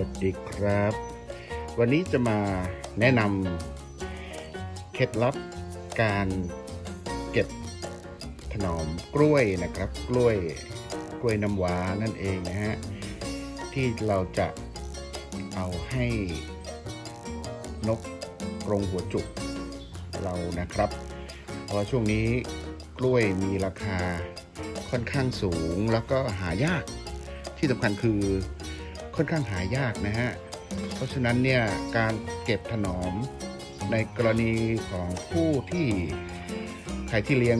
วัสดีครับ วันนี้จะมาแนะนำเคล็ดลับการเก็บถนอมกล้วยนะครับ กล้วยกล้วยน้ำว้านั่นเองนะฮะที่เราจะเอาให้นกกรงหัวจุกเรานะครับ เพราะช่วงนี้กล้วยมีราคาค่อนข้างสูงแล้วก็หายากที่สำคัญคือ ค่อนข้างหายากนะฮะ เพราะฉะนั้นเนี่ยการเก็บถนอมในกรณีของผู้ที่ใครที่เลี้ยง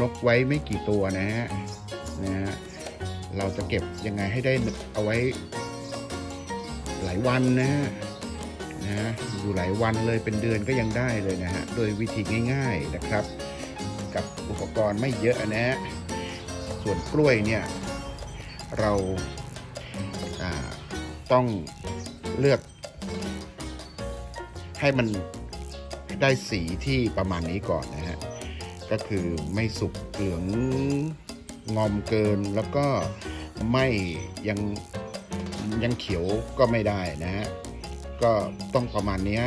นกไว้ไม่กี่ตัวนะฮะนะฮะเราจะเก็บยังไงให้ได้เอาไว้หลายวันนะฮะนะฮะอยู่หลายวันเลยเป็นเดือนก็ยังได้เลยนะฮะโดยวิธีง่าย ๆนะครับ กับอุปกรณ์ไม่เยอะนะฮะส่วนกล้วยเนี่ยเราอ่า ต้องเลือก ให้มันได้สีที่ประมาณนี้ก่อนนะฮะ ก็คือไม่สุกเหลืองงอมเกินแล้วก็ไม่ยังยังเขียวก็ไม่ได้นะฮะ ก็ต้องประมาณนี้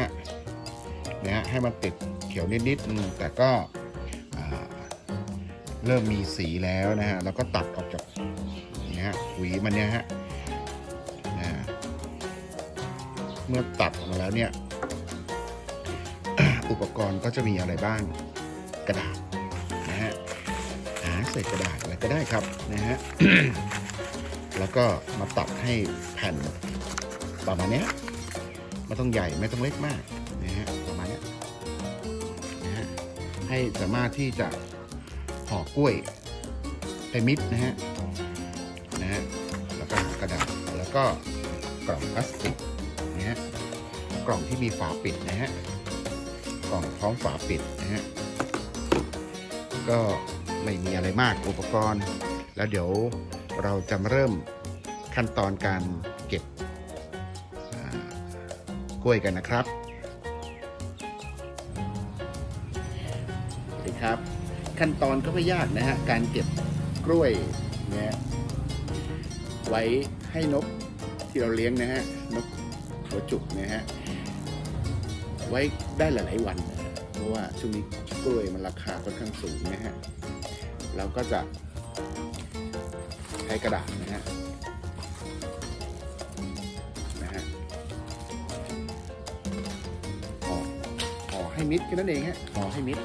นะฮะให้มันติดเขียวนิดๆแต่ก็เริ่มมีสีแล้วนะฮะ แล้วก็ตัดออกจากนี่ฮะหวีมันเนี่ยฮะ เมื่อตัดออกมาแล้วเนี่ย อุปกรณ์ก็จะมีอะไรบ้าง กระดาษนะฮะหาใส่กระดาษอะไรก็ได้ครับนะฮะแล้วก็มาตัดให้แผ่นประมาณนี้ไม่ต้องใหญ่ไม่ต้องเล็กมากนะฮะประมาณนี้นะฮะให้สามารถที่จะห่อกล้วยเป็นมิตรนะฮะนะฮะแล้วก็กระดาษแล้วก็กล่องพลาสติก นะฮะกล่องที่มีฝาปิดนะฮะกล่องพร้อมฝาปิดนะฮะก็ไม่มีอะไรมากอุปกรณ์ แล้วเดี๋ยวเราจะมาเริ่มขั้นตอนการเก็บกล้วยกันนะครับสวัสดีครับ ขั้นตอนก็ไม่ยากนะฮะการเก็บกล้วยเนี่ยไว้ให้นกที่เราเลี้ยงนะฮะนก หัวจุกนะฮะไว้ได้หลายๆวันนะเพราะว่าช่วงนี้กล้วยมันราคาค่อนข้างสูงนะฮะเราก็จะใช้กระดาษนะฮะนะฮะห่อห่อให้มิดแค่นั้นเองฮะห่อให้มิด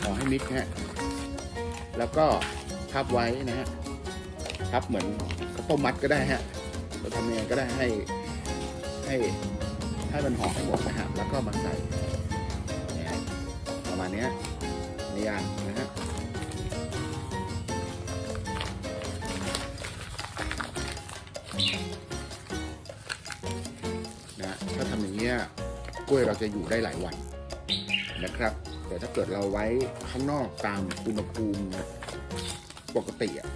ห่อให้มิดฮะแล้วก็พับไว้นะฮะพับเหมือนข้าวต้มมัดก็ได้ฮะ เราทำยังไงก็ได้ให้ให้ให้มันหอมให้หมดนะฮะแล้วก็มาใส่ประมาณนี้ยไม่ยากนะฮะนะถ้าทำอย่างเงี้ยกล้วยเราจะอยู่ได้หลายวันนะครับ แต่ถ้าเกิดเราไว้ข้างนอกตามอุณหภูมิปกติอะ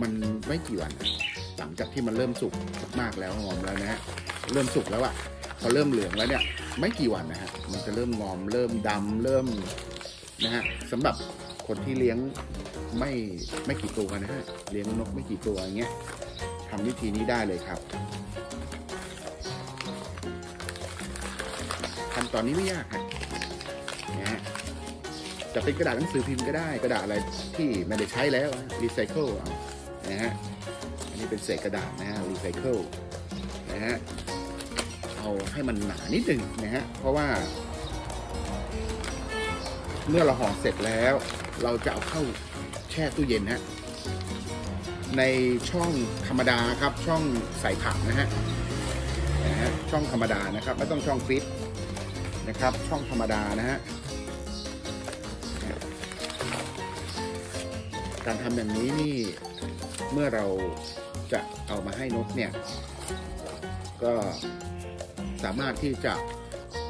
มันไม่กี่วันอะ หลังจากที่มันเริ่มสุกมากแล้วงอมแล้วนะฮะเริ่มสุกแล้วอะพอเริ่มเหลืองแล้วเนี่ย ไม่กี่วันนะฮะมันจะเริ่มงอมเริ่มดำเริ่มนะฮะสำหรับคนที่เลี้ยงไม่ไม่กี่ตัวนะฮะเลี้ยงนกไม่กี่ตัวอย่างเงี้ยทำวิธีนี้ได้เลยครับขั้นตอนนี้ไม่ยากฮะนะฮะจะเป็นกระดาษหนังสือพิมพ์ก็ได้ กระดาษอะไรที่ไม่ได้ใช้แล้วรีไซเคิลเอานะฮะ นนี้เป็นเศษกระดาษนะฮะรีไซเคิลนะฮะเอาให้มันหนานิดหนึ่งนะฮะเพราะว่า เมื่อเราห่อเสร็จแล้ว เราจะเอาเข้าแช่ตู้เย็นฮะในช่องธรรมดาครับช่องใส่ผักนะฮะนะฮะช่องธรรมดานะครับ ไม่ต้องช่องฟิตนะครับ ช่องธรรมดานะฮะการทำอย่างนี้นี่เมื่อเรา จะเอามาให้นกเนี่ย ก็สามารถที่จะ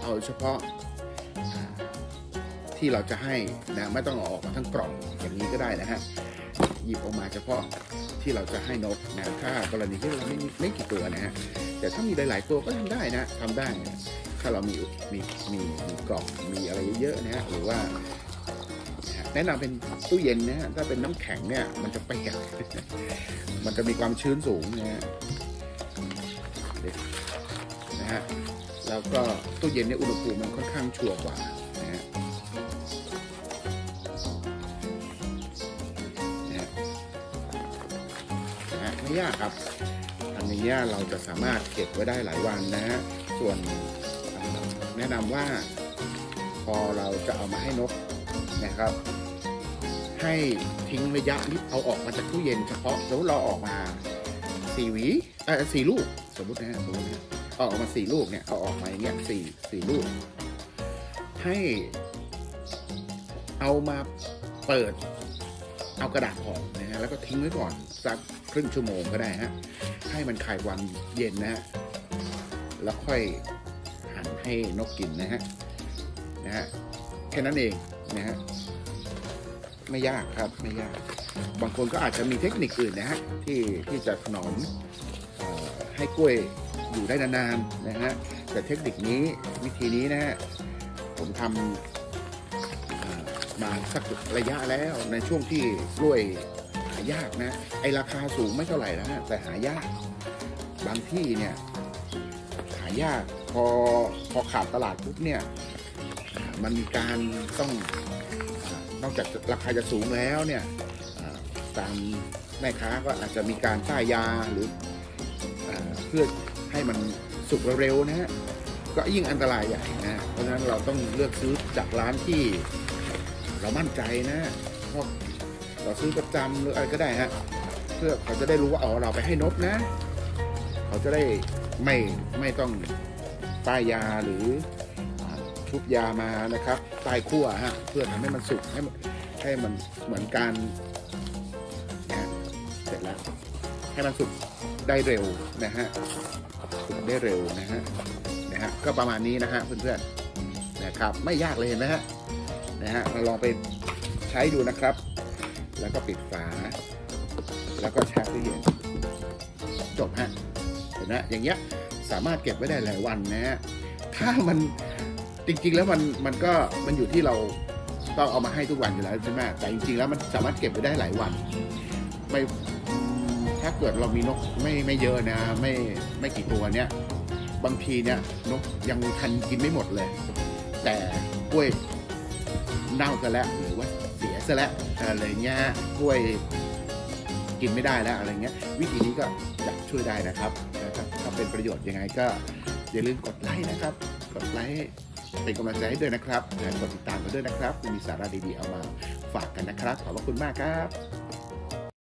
เอาเฉพาะที่เราจะให้นะไม่ต้องเอาออกมาทั้งกล่องอย่างนี้ก็ได้นะฮะหยิบออกมาเฉพาะที่เราจะให้นกนะถ้ากรณีที่เราไม่ไม่กี่ตัวนะฮะแต่ถ้ามีหลาย ๆ ตัวก็ทำได้นะทำได้นะถ้าเรามีมีมีมีกล่องมีอะไรเยอะๆนะฮะหรือว่า ในะนำเป็นตู้เย็นนะฮะถ้าเป็นน้ำแข็งเนี่ย มันจะเปียกมันจะมีความชื้นสูงนะฮะนะฮะแล้วก็ตู้เย็นเนี่ยอุณหภูมิมันค่อนข้างชัวร์กว่านะฮะนะฮะนะฮะไม่ยากครับอันนี้เราจะสามารถเก็บไว้ได้หลายวันนะฮะส่วนแนะนำว่าพอเราจะเอามาให้นกนะครับ ให้ทิ้งระยะนิดเอาออกมาจากตู้เย็นเฉพาะสมมติเราออกมาสี่หวีเออสี่ลูกสมมตินะสมมตินะเอาออกมาสี่ลูกเนี่ยเอาออกมาอย่างเงี้ยสี่สี่ลูก ให้เอามาเปิดเอากระดาษห่อนะฮะแล้วก็ทิ้งไว้ก่อนสักครึ่งชั่วโมงก็ได้ฮะให้มันคลายความเย็นนะฮะแล้วค่อยหั่นให้นกกินนะฮะนะฮะแค่นั้นเองนะฮะ ไม่ยากครับไม่ยาก บางคนก็อาจจะมีเทคนิคอื่นนะฮะที่ที่จะถนอมอให้กล้วยอยู่ได้นานๆนะฮะแต่เทคนิคนี้วิธีนี้นะฮะผมทำมาสักระยะแล้วในช่วงที่กล้วยหายากนะไอราคาสูงไม่เท่าไหร่นะฮะแต่หายากบางที่เนี่ยหายากพอพอขาดตลาดปุ๊บเนี่ยมันมีการต้อง นอกจากราคาจะสูงแล้วเนี่ยตามแม่ค้าก็อาจจะมีการป้ายยาหรืออเพื่อให้มันสุกเร็วๆนะฮะก็ยิ่งอันตรายใหญ่นะเพราะฉะนั้นเราต้องเลือกซื้อจากร้านที่เรามั่นใจนะฮะเพราะเราซื้อประจำหรืออะไรก็ได้ฮะเพื่อเขาจะได้รู้ว่าอ๋อเราไปให้นกนะ เขาจะได้ไม่ไม่ต้องป้ายยาหรือ อ่าชุบยามานะครับใต้ขั้วฮะเพื่อทำให้มันสุกให้ให้มันเหมือนการเสร็จแล้วให้มันสุกได้เร็วนะฮะสุกได้เร็วนะฮะนะฮะก็ประมาณนี้นะฮะเพื่อนๆนะครับ ไม่ยากเลยเห็นไหมฮะนะฮะเราลองไปใช้ดูนะครับ แล้วก็ปิดฝา แล้วก็แช่ตู้เย็นจบฮะเห็นไหมอย่างเงี้ยสามารถเก็บไว้ได้หลายวันนะฮะถ้ามัน จริง ๆ แล้วมันมันก็มันอยู่ที่เราต้องเอามาให้ทุกวันอยู่แล้วใช่ไหมแต่จริง ๆ แล้วมันสามารถเก็บไว้ได้หลายวัน ไม่ถ้าเกิดเรามีนกไม่ไม่เยอะนะ ไม่ไม่กี่ตัวเนี้ยบางทีเนี่ยนกยังทันกินไม่หมดเลย แต่กล้วยเน่าซะแล้วหรือว่าเสียซะแล้วอะไรเงี้ยกล้วยกินไม่ได้แล้วอะไรเงี้ย วิธีนี้ก็จะช่วยได้นะครับนะครับถ้าเป็นประโยชน์ยังไงก็อย่าลืมกดไลค์นะครับ กดไลค์ เป็นกำลังใจให้ด้วยนะครับและกดติดตามกันด้วยนะครับ มีสาระดีๆเอามาฝากกันนะครับ ขอบพระคุณมากครับ